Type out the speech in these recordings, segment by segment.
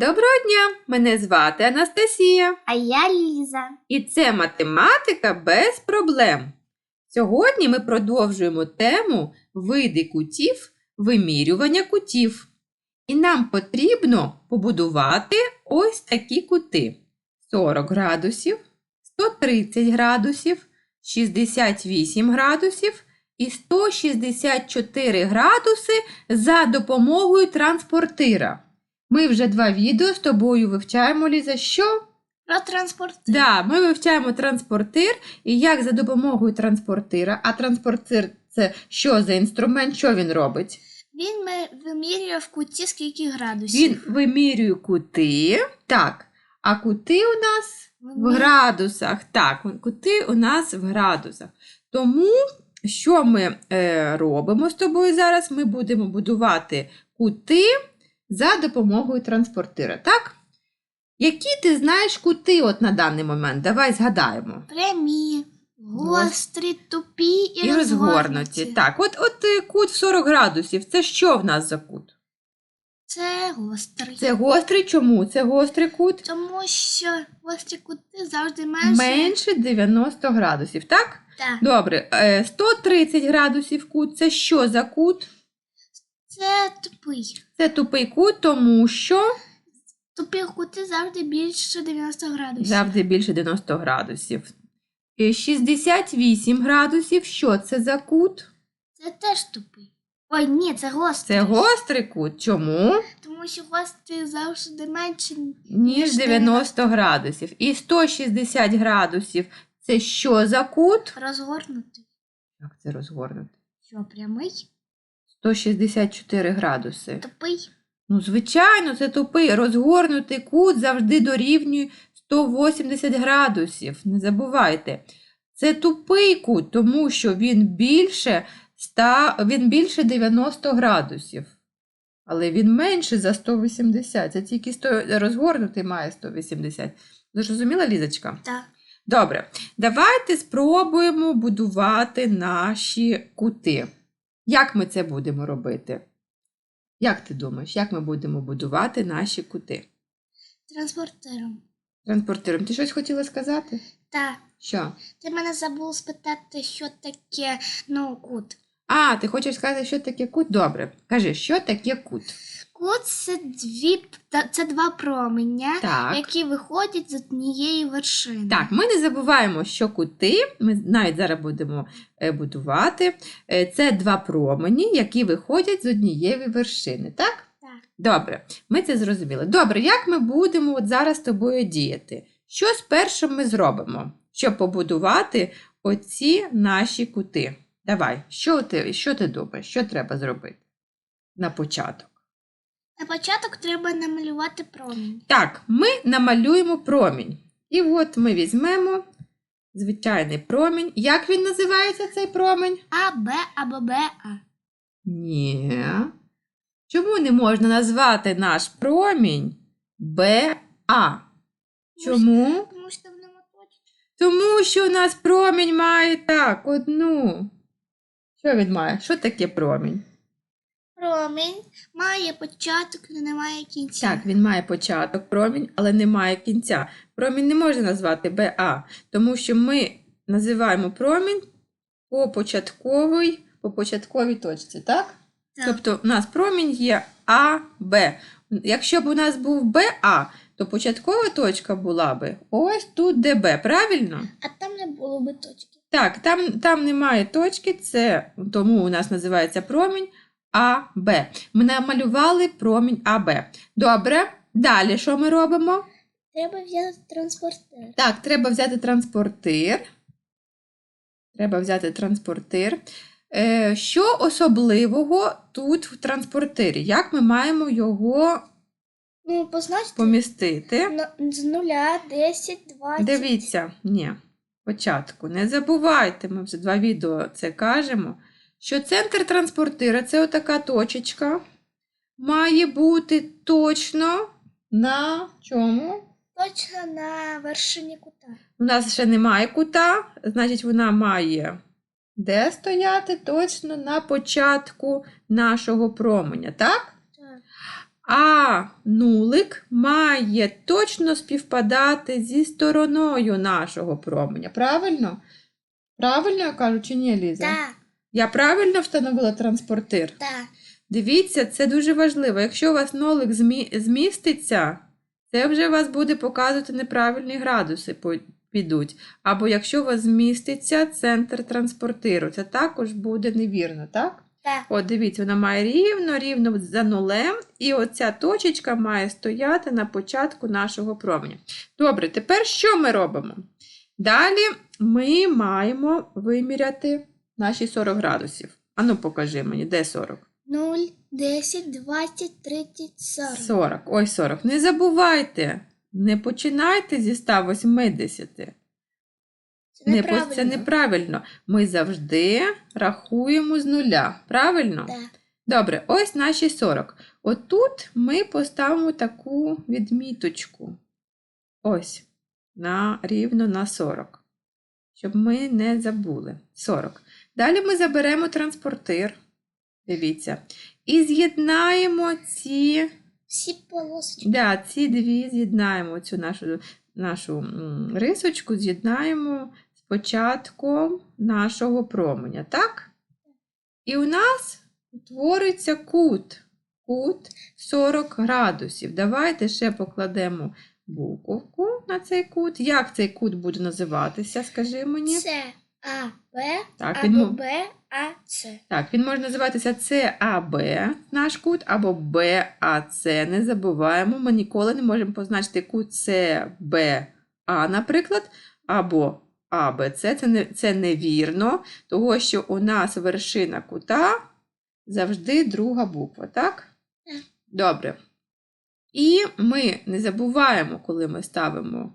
Доброго дня! Мене звати Анастасія, А я Ліза. і це математика без проблем. Сьогодні ми продовжуємо тему види кутів, вимірювання кутів. І нам потрібно побудувати ось такі кути: 40 градусів, 130 градусів, 68 градусів і 164 градуси за допомогою транспортира. Ми вже два відео з тобою вивчаємо, Ліза, що? Про транспорт. Да, ми вивчаємо транспортир і як за допомогою транспортира. А транспортир це що за інструмент, що він робить? Він вимірює в куті скільки градусів. Він вимірює кути. Так. А кути у нас в градусах. Так, кути у нас в градусах. Тому, що ми е, робимо з тобою зараз? Ми будемо будувати кути за допомогою транспортира. Так? Які ти знаєш кути от на даний момент? Давай згадаємо. Прямі, гострі, тупі і, І розгорнуті. Так, от, от е, кут в 40 градусів. Це що в нас за кут? Це гострий. Це гострий. Чому? Це гострий кут? Тому що гострі кути завжди менше. Менше 90 градусів, так? Так. Добре, е, 130 градусів кут. Це що за кут? Це тупий. Це тупий кут, тому що Тупі кути завжди більше 90 градусів. завжди більше 90 градусів. Е, 68 градусів. Що це за кут? Це теж тупий. Ой, ні, це гострий. Це гострий кут. Чому? Тому що гострий завжди менше. Ніж 90 градусів. І 160 градусів. Це що за кут? Розгорнутий. Як це розгорнути? Що, прямий? 164 градуси. Тупий? Ну, звичайно, це тупий. Розгорнутий кут завжди дорівнює 180 градусів. Не забувайте. Це тупий кут, тому що він більше 100, він більше 90 градусів. Але він менше за 180. Це тільки 100, розгорнутий має 180. Зрозуміла, Лізочка? Так. Добре, давайте спробуємо будувати наші кути. Як ми це будемо робити? Як ти думаєш, як ми будемо будувати наші кути? Транспортером. Транспортиром, ти щось хотіла сказати? Так. Що? Ти мене забув спитати, що таке ну, кут. А, ти хочеш сказати, що таке кут? Добре. Кажи, що таке кут? Кут це дві це два променя, Так. які виходять з однієї вершини. Так, ми не забуваємо, що кути, ми навіть зараз будемо е, будувати. е, Це два промені, які виходять з однієї вершини, так? Так. Добре, ми це зрозуміли. Добре, як ми будемо от зараз з тобою діяти? Що спершу ми зробимо, щоб побудувати оці наші кути? Давай, що ти, що ти думаєш, що треба зробити на початок? На початок треба намалювати промінь. Так, ми намалюємо промінь. І от ми візьмемо звичайний промінь. Як він називається цей промінь? А, Б або Б, А. Ні. Чому не можна назвати наш промінь БА? Чому? Тому що. Тому що у нас промінь має так, одну. Що він має? Що таке промінь? Промінь має початок, але немає кінця. Так, він має початок промінь, але не має кінця. Промінь не можна назвати БА, тому що ми називаємо промінь по початковій, по початковій точці, так? Так. Тобто у нас промінь є А, Б. Якщо б у нас був БА, то початкова точка була би ось тут ДБ, правильно? А там не було би точки. Так, там, там немає точки, це тому у нас називається промінь АБ. Ми намалювали промінь АБ. Добре, далі що ми робимо? Треба взяти транспортер. Так, треба взяти транспортир. Треба взяти транспортир. Е, що особливого тут в транспортирі? Як ми маємо його Ну, позначте помістити? з нуля, 10, 20. Дивіться, ні, початку. Не забувайте, ми вже два відео це кажемо, що центр транспортира це отака точечка. Має бути точно на чому? Точно на вершині кута. У нас ще немає кута, значить, вона має де стояти точно на початку нашого променя, так? Так. А нулик має точно співпадати зі стороною нашого променя. Правильно? Правильно я кажу чи ні, Ліза? Так, Я правильно встановила транспортир? так. Дивіться, це дуже важливо. Якщо у вас нолик змі... зміститься, це вже у вас буде показувати неправильні градуси підуть. Або якщо у вас зміститься центр транспортиру, це також буде невірно, так? Так. От дивіться, вона має рівно, рівно за нулем, і оця точечка має стояти на початку нашого променя. Добре, тепер що ми робимо? Далі ми маємо виміряти наші 40 градусів. Ану, покажи мені, де 40? 0, 10, 20, 30, 40. 40. Ой, 40. Не забувайте, не починайте зі 180. Це Не, неправильно. це неправильно. Ми завжди рахуємо з нуля. Правильно? Так. Добре, ось наші 40. Отут ми поставимо таку відміточку. Ось, на, рівно на 40. Щоб ми не забули. 40. Далі ми заберемо транспортир. Дивіться. І з'єднаємо ці, Всі полосочки. да, ці дві з'єднаємо цю нашу, нашу рисочку, з'єднаємо з початком нашого променя. Так? І у нас утвориться кут. Кут 40 градусів. Давайте ще покладемо буковку на цей кут. Як цей кут буде називатися, скажи мені? С, А, Б, Так, або мо- Б, А, С. так, він може називатися ЦАБ, наш кут, або БАЦ. Не забуваємо, ми ніколи не можемо позначити кут ЦБА, наприклад, або АБЦ. Це, не, це невірно, того що у нас вершина кута завжди друга буква, так? Так. Добре. І ми не забуваємо, коли ми ставимо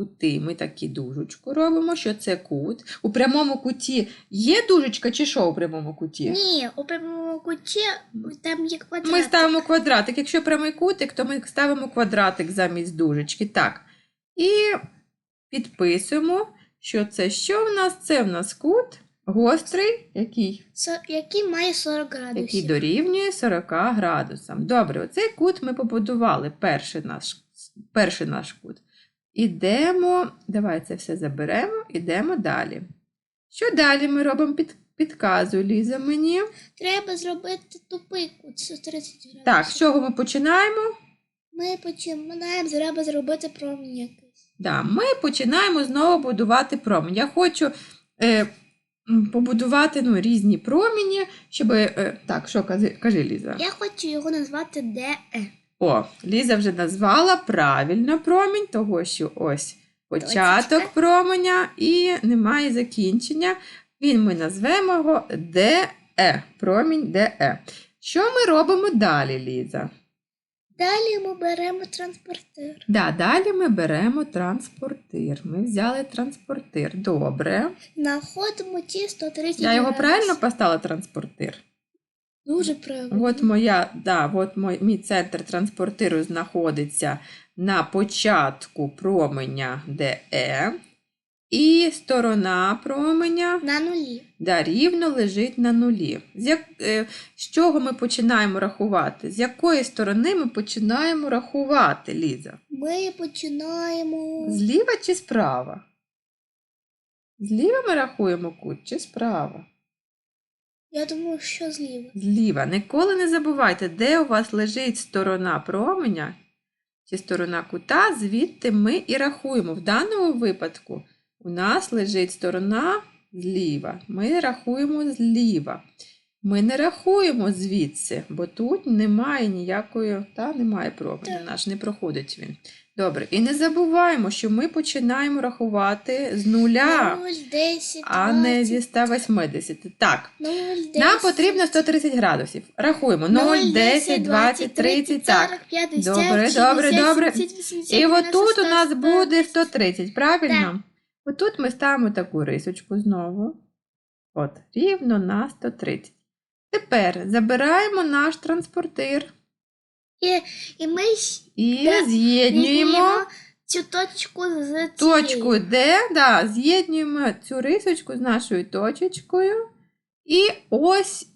кути, ми такі дужечку робимо, що це кут. У прямому куті є дужечка чи що у прямому куті? Ні, у прямому куті там є квадрат. Ми ставимо квадратик. Якщо прямий кутик, то ми ставимо квадратик замість дужечки. Так. І підписуємо, що це що в нас? Це в нас кут гострий, який, Со- який має 40 градусів. який дорівнює 40 градусам. Добре, оцей кут ми побудували, перший наш, перший наш кут. Ідемо, давай це все заберемо, ідемо далі. Що далі ми робимо? Під, підказуй, Ліза, мені. Треба зробити тупий кут 130 градусів. Так, з чого ми починаємо? Ми починаємо, треба зробити промінь якийсь. Да, ми починаємо знову будувати промінь. Я хочу е, побудувати ну, різні проміні, щоб. Е, так, що кажи, кажи, Ліза? Я хочу його назвати ДЕ. О, Ліза вже назвала правильно промінь, того що ось початок променя і немає закінчення. Він ми назвемо його ДЕ. Промінь ДЕ. Що ми робимо далі, Ліза? Далі ми беремо транспортир. Да, далі ми беремо транспортир. Ми взяли транспортир. Добре. Знаходимо ті 130 Я його градусів. правильно поставила транспортир? Дуже правильно. От моя, да, от мой, мій центр транспортиру знаходиться на початку променя ДЕ, і сторона променя На нулі. да, рівно лежить на нулі. З, як, е, з чого ми починаємо рахувати? З якої сторони ми починаємо рахувати, Ліза? Ми починаємо. Зліва чи справа? Зліва ми рахуємо кут чи справа? Я думаю, що зліва. Зліва. Ніколи не забувайте, де у вас лежить сторона променя чи сторона кута, звідти ми і рахуємо. В даному випадку у нас лежить сторона зліва. Ми рахуємо зліва. Ми не рахуємо звідси, бо тут немає ніякої, та немає променя наш, не проходить він. Добре, і не забуваємо, що ми починаємо рахувати з нуля, 0, 10, а не зі 180. Так, 0, 10, нам потрібно 130 градусів. Рахуємо 0, 10, 20, 30. Так. 50, Добре, 60, добре, добре. 80, І отут у нас буде 130, правильно? Отут ми ставимо таку рисочку знову. От, рівно на 130. Тепер забираємо наш транспортир І, і ми і Да, з'єднуємо цю точку з цією. точку Д, да, з'єднуємо цю рисочку з нашою точечкою. І ось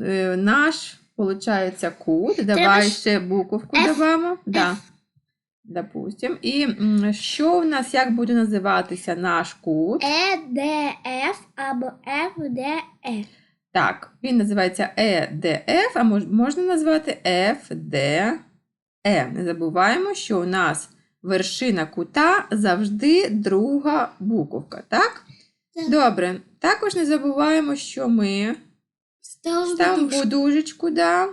е, наш виходить кут. Давай ж- ще буковку F. додамо. Да. Допустим. І м, що в нас, як буде називатися наш кут? Е, Д, Ф або Ф, Д, Е. Так, він називається EDF, а можна назвати FDE. Не забуваємо, що у нас вершина кута завжди друга буковка, так? Так. Добре. Також не забуваємо, що ми Ставимо дужку. да,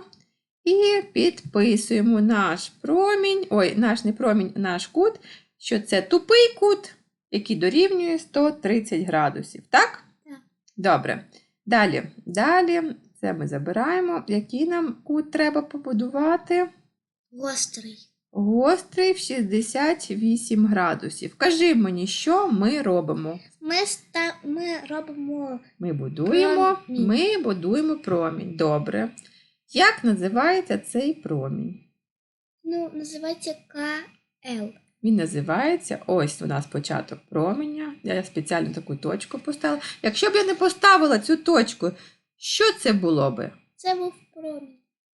і підписуємо наш промінь, ой, наш не промінь, наш кут, що це тупий кут, який дорівнює 130 градусів, так? Так. Добре. Далі, далі, це ми забираємо. Який нам кут треба побудувати? Гострий. Гострий в 68 градусів. Кажи мені, що ми робимо? Ми, ста... ми робимо Ми будуємо, Промінь. ми будуємо промінь. Добре. Як називається цей промінь? Ну, називається КЛ. Він називається, ось у нас початок променя. Я спеціально таку точку поставила. Якщо б я не поставила цю точку, що це було би? Це був промінь.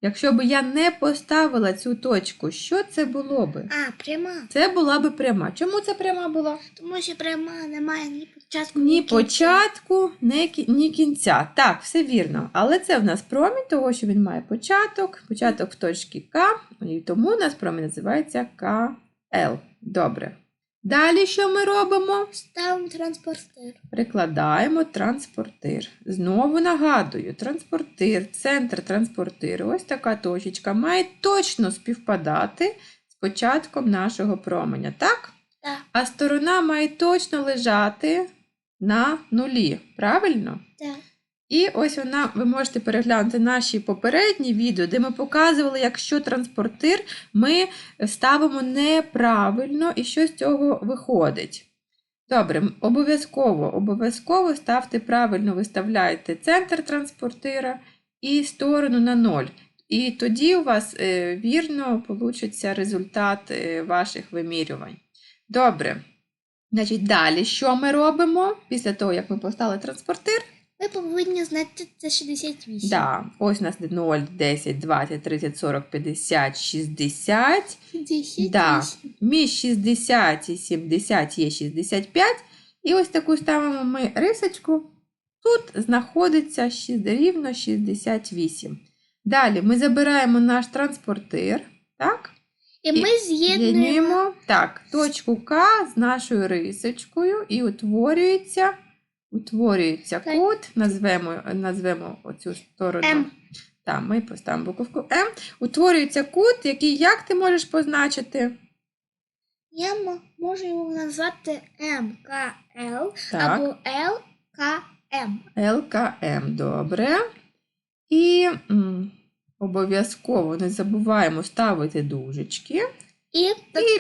Якщо б я не поставила цю точку, що це було би? А, пряма. Це була би пряма. Чому це пряма була? Тому що пряма немає ні початку, Ні кінця. початку, ні, ні кінця. Так, все вірно. Але це в нас промінь, того, що він має початок, початок в точці К, і тому у нас промінь називається КЛ. Добре. Далі що ми робимо? Ставимо транспортер. Прикладаємо транспортир. Знову нагадую, транспортир, центр транспортиру, ось така точечка, має точно співпадати з початком нашого променя, так? Так. А сторона має точно лежати на нулі, правильно? Так. І ось вона, ви можете переглянути наші попередні відео, де ми показували, якщо транспортир ми ставимо неправильно і що з цього виходить. Добре, обов'язково, обов'язково ставте правильно, виставляйте центр транспортира і сторону на 0. І тоді у вас е, вірно получиться результат е, ваших вимірювань. Добре. Значить, далі що ми робимо після того, як ми поставили транспортир? Ви повинні знати це 68. Да, ось у нас 0, 10, 20, 30, 40, 50, 60. 68. Да. Між 60 і 70 є 65. І ось таку ставимо ми рисочку. Тут знаходиться рівно 68. Далі ми забираємо наш транспортир. Так? І ми з'єднуємо. З'єднуємо так, точку К з нашою рисочкою і утворюється, утворюється кут. Назвемо, назвемо оцю сторону. М. Так, ми поставимо буковку М. Утворюється кут, який як ти можеш позначити? Я можу його назвати МКЛ або ЛКМ. ЛКМ, добре. І м, обов'язково не забуваємо ставити дужечки. І І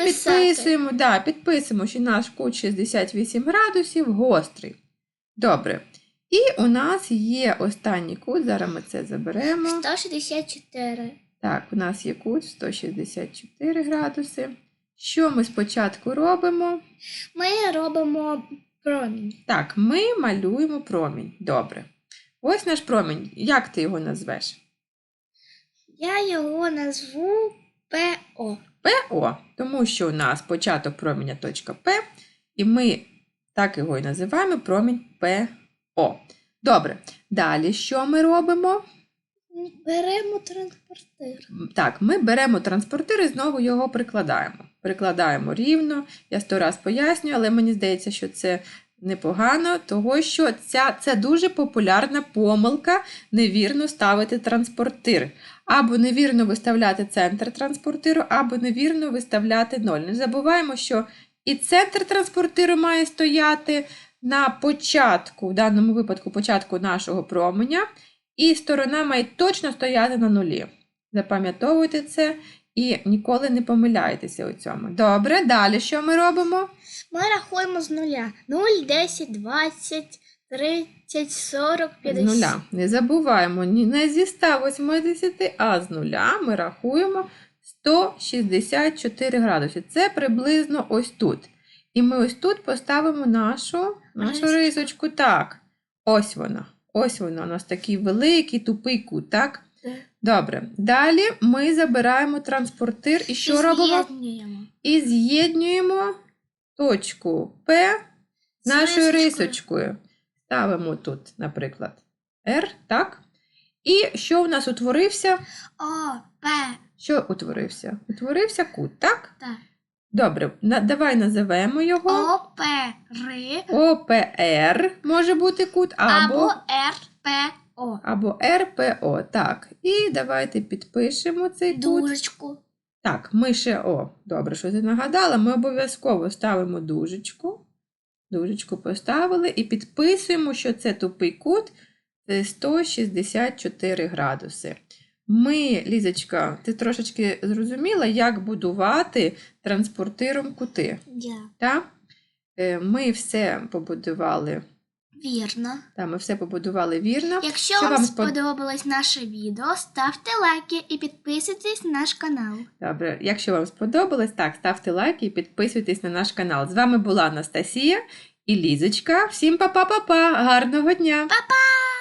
підписуємо, да, підписуємо, що наш кут 68 градусів гострий. Добре. І у нас є останній кут, зараз ми це заберемо. 164. Так, у нас є кут 164 градуси. Що ми спочатку робимо? Ми робимо промінь. Так, ми малюємо промінь. Добре. Ось наш промінь. Як ти його назвеш? Я його назву ПО. ПО, тому що у нас початок проміня точка П, і ми так його і називаємо промінь ПО. Добре. Далі що ми робимо? Беремо транспортир. Так, ми беремо транспортир і знову його прикладаємо. Прикладаємо рівно. Я сто раз пояснюю, але мені здається, що це непогано, того що ця, це дуже популярна помилка невірно ставити транспортир. Або невірно виставляти центр транспортиру, або невірно виставляти ноль. Не забуваємо, що і центр транспортиру має стояти на початку, в даному випадку початку нашого променя, і сторона має точно стояти на нулі. Запам'ятовуйте це і ніколи не помиляйтеся у цьому. Добре, далі що ми робимо? Ми рахуємо з нуля. 0, 10, 20, 30, 40, З 50. нуля. Не забуваємо не зі 180, а з нуля ми рахуємо 164 градуси. Це приблизно ось тут. І ми ось тут поставимо нашу, нашу Рисочку. Так, ось вона. Ось вона. У нас такий великий тупий кут, так? Добре. Далі ми забираємо транспортир і що І робимо? І з'єднуємо точку П з нашою рисочкою. рисочкою. Ставимо тут, наприклад, R, так? І що у нас утворився? П. Що утворився? Утворився кут, так? Так. Добре, на, давай називемо його О, П, Р. ОПР може бути кут, або, Або Р, або РПО. Так. І давайте підпишемо цей кут. Дужечку. Так, ми ще, о, добре, що ти нагадала, ми обов'язково ставимо дужечку. Дужечку поставили і підписуємо, що це тупий кут, це 164 градуси. Ми, Лізочка, ти трошечки зрозуміла, як будувати транспортиром кути. Я. Так? Е, Ми все побудували. Вірно. Та, ми все побудували вірно. Якщо Що вам, вам спод- сподобалось наше відео, ставте лайки і підписуйтесь на наш канал. Добре, якщо вам сподобалось, так, ставте лайки і підписуйтесь на наш канал. З вами була Анастасія і Лізочка. Всім па-па-па-па! Гарного дня! Па-па!